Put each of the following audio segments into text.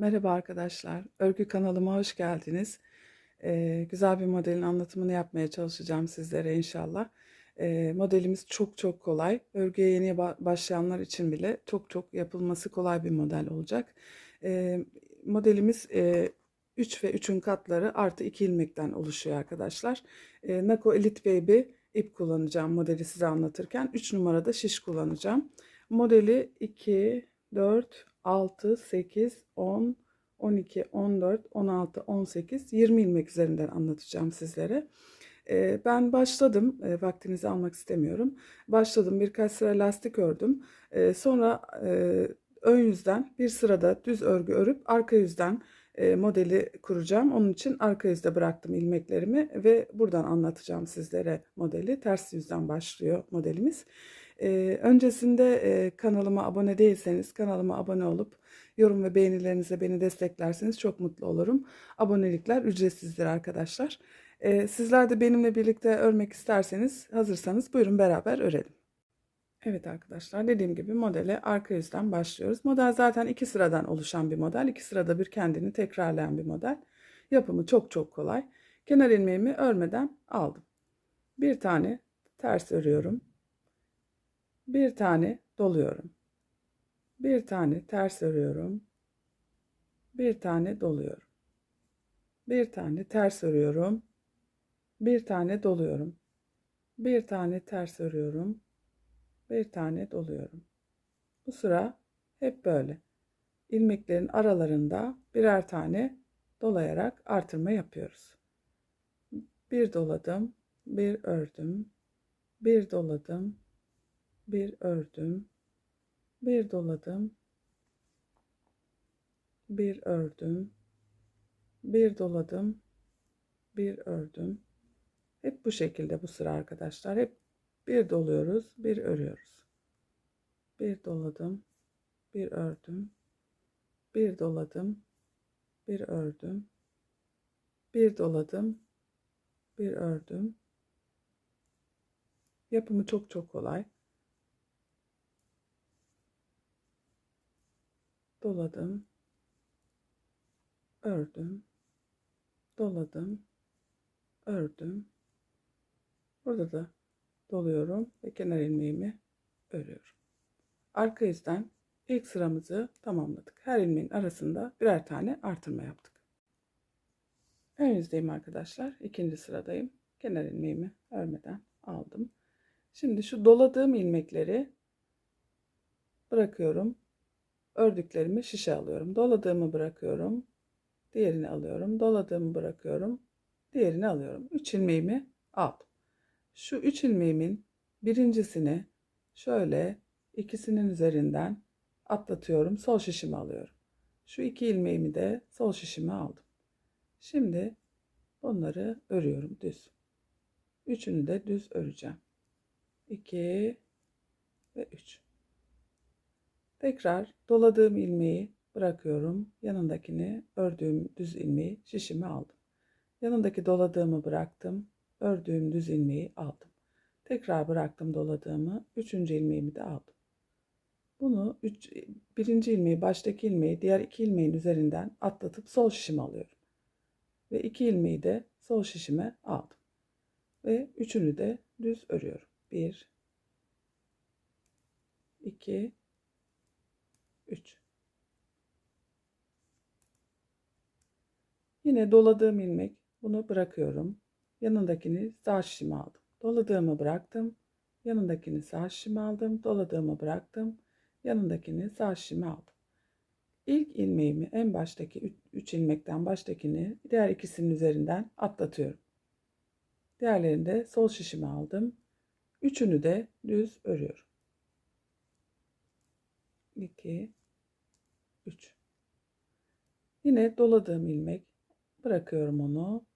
Merhaba arkadaşlar, örgü kanalıma hoş geldiniz. Ee, güzel bir modelin anlatımını yapmaya çalışacağım sizlere inşallah. Ee, modelimiz çok çok kolay. Örgüye yeni ba- başlayanlar için bile çok çok yapılması kolay bir model olacak. Ee, modelimiz 3 ve 3'ün katları artı 2 ilmekten oluşuyor arkadaşlar. Ee, Nako Elite Baby ip kullanacağım modeli size anlatırken. 3 numarada şiş kullanacağım. Modeli 2, 4, 6, 8, 10, 12, 14, 16, 18, 20 ilmek üzerinden anlatacağım sizlere. Ee, Ben başladım, e, vaktinizi almak istemiyorum. Başladım, birkaç sıra lastik ördüm. Ee, Sonra e, ön yüzden bir sırada düz örgü örüp arka yüzden e, modeli kuracağım. Onun için arka yüzde bıraktım ilmeklerimi ve buradan anlatacağım sizlere modeli. Ters yüzden başlıyor modelimiz. Ee, öncesinde e, kanalıma abone değilseniz kanalıma abone olup yorum ve beğenilerinizle beni desteklerseniz çok mutlu olurum. Abonelikler ücretsizdir arkadaşlar. Ee, sizler de benimle birlikte örmek isterseniz hazırsanız buyurun beraber örelim. Evet arkadaşlar dediğim gibi modele arka yüzden başlıyoruz. Model zaten iki sıradan oluşan bir model. İki sırada bir kendini tekrarlayan bir model. Yapımı çok çok kolay. Kenar ilmeğimi örmeden aldım. Bir tane ters örüyorum. Bir tane doluyorum. Bir tane ters örüyorum. Bir tane doluyorum. Bir tane ters örüyorum. Bir tane doluyorum. Bir tane ters örüyorum. Bir tane doluyorum. Bu sıra hep böyle. İlmeklerin aralarında birer tane dolayarak artırma yapıyoruz. Bir doladım, bir ördüm, bir doladım, bir ördüm, bir doladım, bir ördüm, bir doladım, bir ördüm. Hep bu şekilde bu sıra arkadaşlar. Hep bir doluyoruz, bir örüyoruz. Bir doladım, bir ördüm, bir doladım, bir ördüm, bir doladım, bir ördüm. Yapımı çok çok kolay. Doladım, ördüm, doladım, ördüm. Burada da doluyorum ve kenar ilmeğimi örüyorum. Arka yüzden ilk sıramızı tamamladık. Her ilmeğin arasında birer tane artırma yaptık. Ön yüzdeyim arkadaşlar. İkinci sıradayım. Kenar ilmeğimi örmeden aldım. Şimdi şu doladığım ilmekleri bırakıyorum ördüklerimi şişe alıyorum. Doladığımı bırakıyorum. Diğerini alıyorum. Doladığımı bırakıyorum. Diğerini alıyorum. 3 ilmeğimi aldım. Şu 3 ilmeğimin birincisini şöyle ikisinin üzerinden atlatıyorum. Sol şişimi alıyorum. Şu iki ilmeğimi de sol şişime aldım. Şimdi bunları örüyorum düz. Üçünü de düz öreceğim. 2 ve 3. Tekrar doladığım ilmeği bırakıyorum. Yanındakini ördüğüm düz ilmeği şişime aldım. Yanındaki doladığımı bıraktım. Ördüğüm düz ilmeği aldım. Tekrar bıraktım doladığımı. Üçüncü ilmeğimi de aldım. Bunu üç, birinci ilmeği baştaki ilmeği diğer iki ilmeğin üzerinden atlatıp sol şişime alıyorum. Ve iki ilmeği de sol şişime aldım. Ve üçünü de düz örüyorum. Bir, iki, 3. Yine doladığım ilmek bunu bırakıyorum. Yanındakini sağ şişime aldım. Doladığımı bıraktım. Yanındakini sağ şişime aldım. Doladığımı bıraktım. Yanındakini sağ şişime aldım. İlk ilmeğimi en baştaki 3 ilmekten baştakini diğer ikisinin üzerinden atlatıyorum. Diğerlerini de sol şişime aldım. Üçünü de düz örüyorum. 2 3 Yine doladığım ilmek bırakıyorum onu.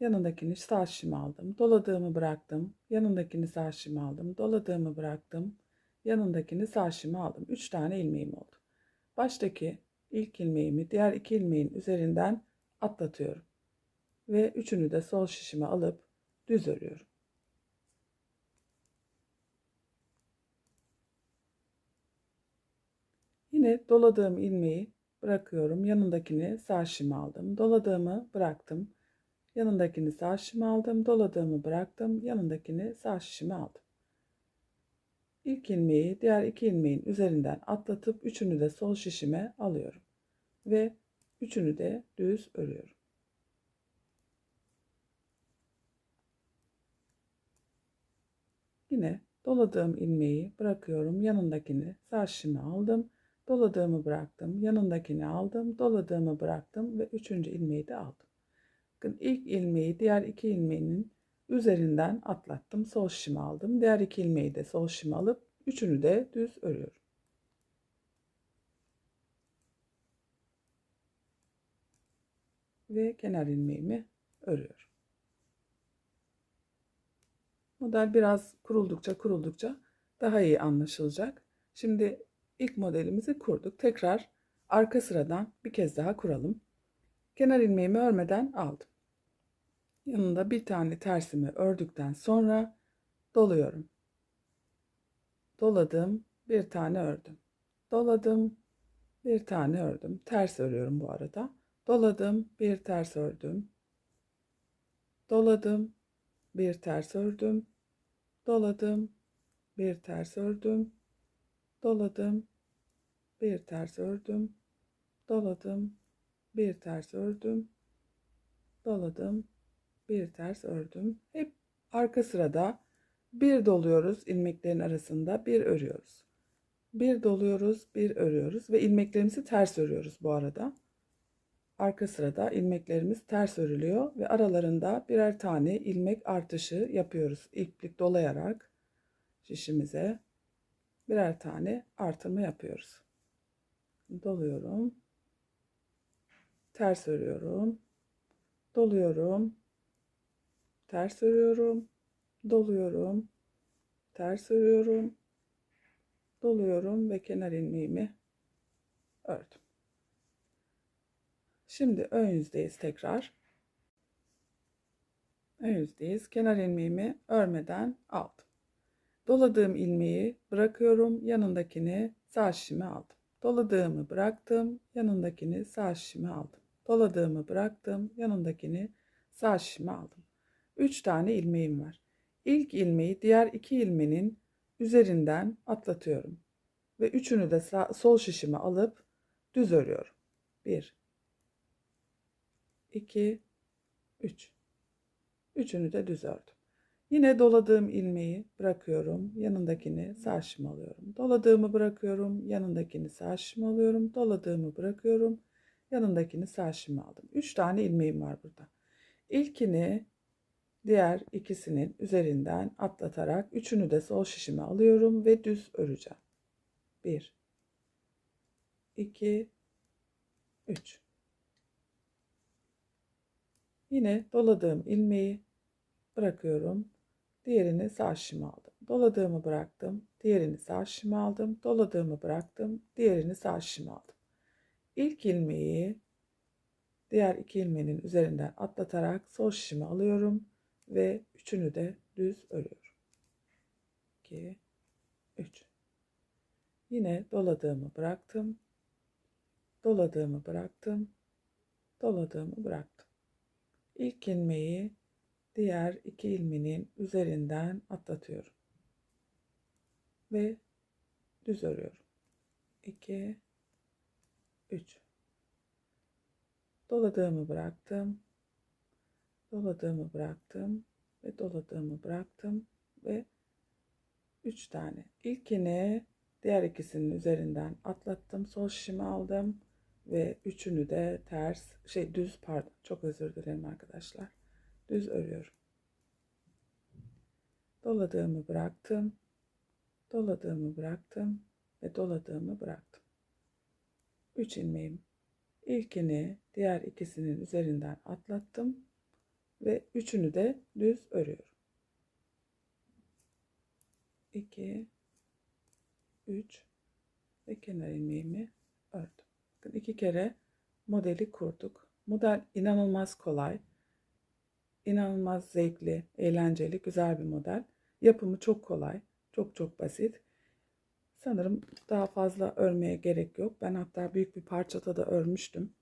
Yanındakini sağ şişime aldım. Doladığımı bıraktım. Yanındakini sağ şişime aldım. Doladığımı bıraktım. Yanındakini sağ şişime aldım. 3 tane ilmeğim oldu. Baştaki ilk ilmeğimi diğer iki ilmeğin üzerinden atlatıyorum. Ve üçünü de sol şişime alıp düz örüyorum. Yine doladığım ilmeği bırakıyorum. Yanındakini sağ şişime aldım. Doladığımı bıraktım. Yanındakini sağ şişime aldım. Doladığımı bıraktım. Yanındakini sağ şişime aldım. İlk ilmeği diğer iki ilmeğin üzerinden atlatıp üçünü de sol şişime alıyorum. Ve üçünü de düz örüyorum. Yine doladığım ilmeği bırakıyorum. Yanındakini sağ şişime aldım. Doladığımı bıraktım. Yanındakini aldım. Doladığımı bıraktım ve üçüncü ilmeği de aldım. Bakın ilk ilmeği diğer iki ilmeğinin üzerinden atlattım. Sol şişime aldım. Diğer iki ilmeği de sol şişime alıp üçünü de düz örüyorum. Ve kenar ilmeğimi örüyorum. Model biraz kuruldukça kuruldukça daha iyi anlaşılacak. Şimdi ilk modelimizi kurduk. Tekrar arka sıradan bir kez daha kuralım. Kenar ilmeğimi örmeden aldım. Yanında bir tane tersimi ördükten sonra doluyorum. Doladım, bir tane ördüm. Doladım, bir tane ördüm. Ters örüyorum bu arada. Doladım, bir ters ördüm. Doladım, bir ters ördüm. Doladım, bir ters ördüm. Doladım, bir ters ördüm. Doladım, bir ters ördüm. Doladım, bir ters ördüm. Hep arka sırada bir doluyoruz ilmeklerin arasında bir örüyoruz. Bir doluyoruz, bir örüyoruz ve ilmeklerimizi ters örüyoruz bu arada. Arka sırada ilmeklerimiz ters örülüyor ve aralarında birer tane ilmek artışı yapıyoruz. İplik dolayarak şişimize birer tane artırma yapıyoruz. Doluyorum. Ters örüyorum. Doluyorum. Ters örüyorum. Doluyorum. Ters örüyorum. Doluyorum ve kenar ilmeğimi ördüm. Şimdi ön yüzdeyiz tekrar. Ön yüzdeyiz. Kenar ilmeğimi örmeden aldım. Doladığım ilmeği bırakıyorum. Yanındakini sağ şişime aldım. Doladığımı bıraktım. Yanındakini sağ şişime aldım. Doladığımı bıraktım. Yanındakini sağ şişime aldım. 3 tane ilmeğim var. İlk ilmeği diğer iki ilmenin üzerinden atlatıyorum. Ve üçünü de sağ, sol şişime alıp düz örüyorum. 1 2 3 Üçünü de düz ördüm. Yine doladığım ilmeği bırakıyorum. Yanındakini sağ alıyorum. Doladığımı bırakıyorum. Yanındakini sağ alıyorum. Doladığımı bırakıyorum. Yanındakini sağ aldım. 3 tane ilmeğim var burada. İlkini diğer ikisinin üzerinden atlatarak üçünü de sol şişime alıyorum ve düz öreceğim. 1 2 3 Yine doladığım ilmeği bırakıyorum. Diğerini sağ şişime aldım. Doladığımı bıraktım. Diğerini sağ şişime aldım. Doladığımı bıraktım. Diğerini sağ şişime aldım. İlk ilmeği diğer iki ilmeğinin üzerinden atlatarak sol şişime alıyorum ve üçünü de düz örüyorum. 2 3 Yine doladığımı bıraktım. Doladığımı bıraktım. Doladığımı bıraktım. İlk ilmeği diğer iki ilmeğin üzerinden atlatıyorum. Ve düz örüyorum. 2 3 Doladığımı bıraktım doladığımı bıraktım ve doladığımı bıraktım ve 3 tane. İlkini diğer ikisinin üzerinden atlattım. Sol şişimi aldım ve üçünü de ters şey düz pardon çok özür dilerim arkadaşlar. Düz örüyorum. Doladığımı bıraktım. Doladığımı bıraktım ve doladığımı bıraktım. 3 ilmeğim. İlkini diğer ikisinin üzerinden atlattım ve üçünü de düz örüyorum. 2 3 ve kenar ilmeğimi ördüm. Bakın iki kere modeli kurduk. Model inanılmaz kolay. İnanılmaz zevkli, eğlenceli, güzel bir model. Yapımı çok kolay, çok çok basit. Sanırım daha fazla örmeye gerek yok. Ben hatta büyük bir parçada da örmüştüm.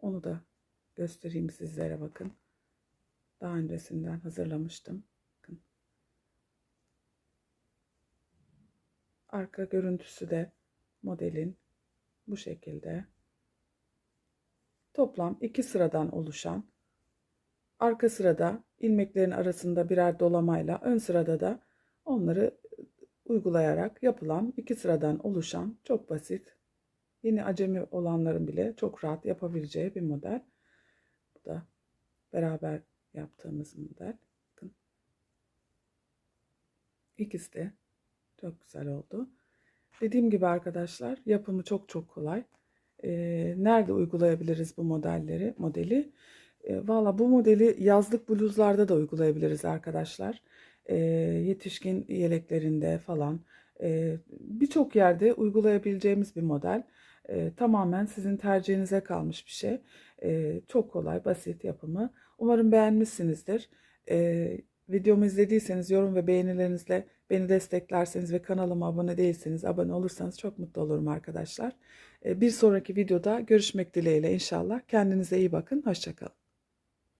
Onu da göstereyim sizlere bakın. Daha öncesinden hazırlamıştım. Bakın. Arka görüntüsü de modelin bu şekilde. Toplam iki sıradan oluşan arka sırada ilmeklerin arasında birer dolamayla ön sırada da onları uygulayarak yapılan iki sıradan oluşan çok basit yeni acemi olanların bile çok rahat yapabileceği bir model. Bu da beraber yaptığımız model. Bakın. İkisi de çok güzel oldu. Dediğim gibi arkadaşlar yapımı çok çok kolay. Ee, nerede uygulayabiliriz bu modelleri, modeli? E, Valla bu modeli yazlık bluzlarda da uygulayabiliriz arkadaşlar. E, yetişkin yeleklerinde falan e, birçok yerde uygulayabileceğimiz bir model. E, tamamen sizin tercihinize kalmış bir şey. E, çok kolay, basit yapımı. Umarım beğenmişsinizdir. E, videomu izlediyseniz yorum ve beğenilerinizle beni desteklerseniz ve kanalıma abone değilseniz abone olursanız çok mutlu olurum arkadaşlar. E, bir sonraki videoda görüşmek dileğiyle inşallah. Kendinize iyi bakın. Hoşçakalın.